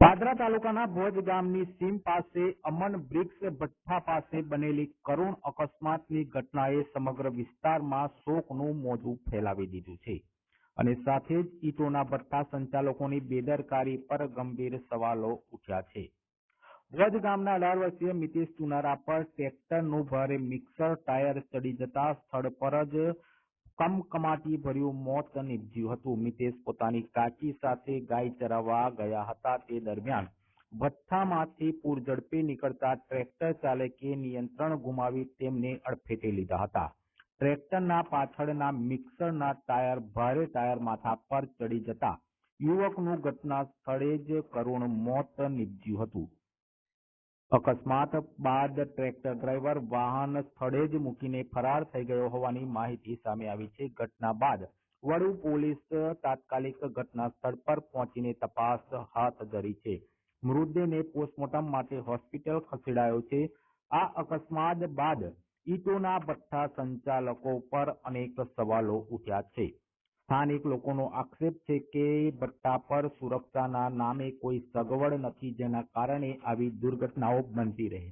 પાદરા તાલુકાના ભોજ ગામની સીમ પાસે અમન બ્રિક્સ ભઠ્ઠા પાસે બનેલી કરુણ અકસ્માતની ઘટનાએ સમગ્ર વિસ્તારમાં શોકનું મોજું ફેલાવી દીધું છે. અને સાથે જ ઈટોના ભઠ્ઠા સંચાલકોની બેદરકારી પર ગંભીર સવાલો ઉઠ્યા છે. ભોજ ગામના અઢાર વર્ષીય મિતેશ ચુનારા પર ટ્રેક્ટરનું ભારે મિક્સર, ટાયર ચડી જતા સ્થળ પર જ કમકમાટી ભર્યું મોત નીપજ્યું હતું. મિતેશ પોતાની કાકી સાથે ગાય ચરાવવા ગયા હતા તે દરમિયાન ભથ્થામાંથી પૂર ઝડપે નીકળતા ટ્રેક્ટર ચાલકે નિયંત્રણ ગુમાવી તેમને અડફેટે લીધા હતા. ટ્રેક્ટરના પાછળના મિક્સરના ટાયર ભારે ટાયર માથા પર ચડી જતા. યુવકનું ઘટના સ્થળે જ કરુણ મોત નીપજ્યું હતું. અકસ્માત બાદ ટ્રેક્ટર ડ્રાઈવર વાહન સ્થળે જ મૂકીને ફરાર થઈ ગયો હોવાની માહિતી સામે આવી છે. ઘટના બાદ વડુ પોલીસ તાત્કાલિક ઘટના સ્થળ પર પહોંચીને તપાસ હાથ ધરી છે. મૃતદેહને પોસ્ટમોર્ટમ માટે હોસ્પિટલ ખસેડાયો છે. આ અકસ્માત બાદ ઈટોના ભઠ્ઠા સંચાલકો પર અનેક સવાલો ઉઠ્યા છે. સ્થાનિક લોકોનો આક્ષેપ છે કે બટ્ટા પર સુરક્ષાના નામે કોઈ સગવડ નથી, જેના કારણે આવી દુર્ઘટનાઓ બનતી રહે.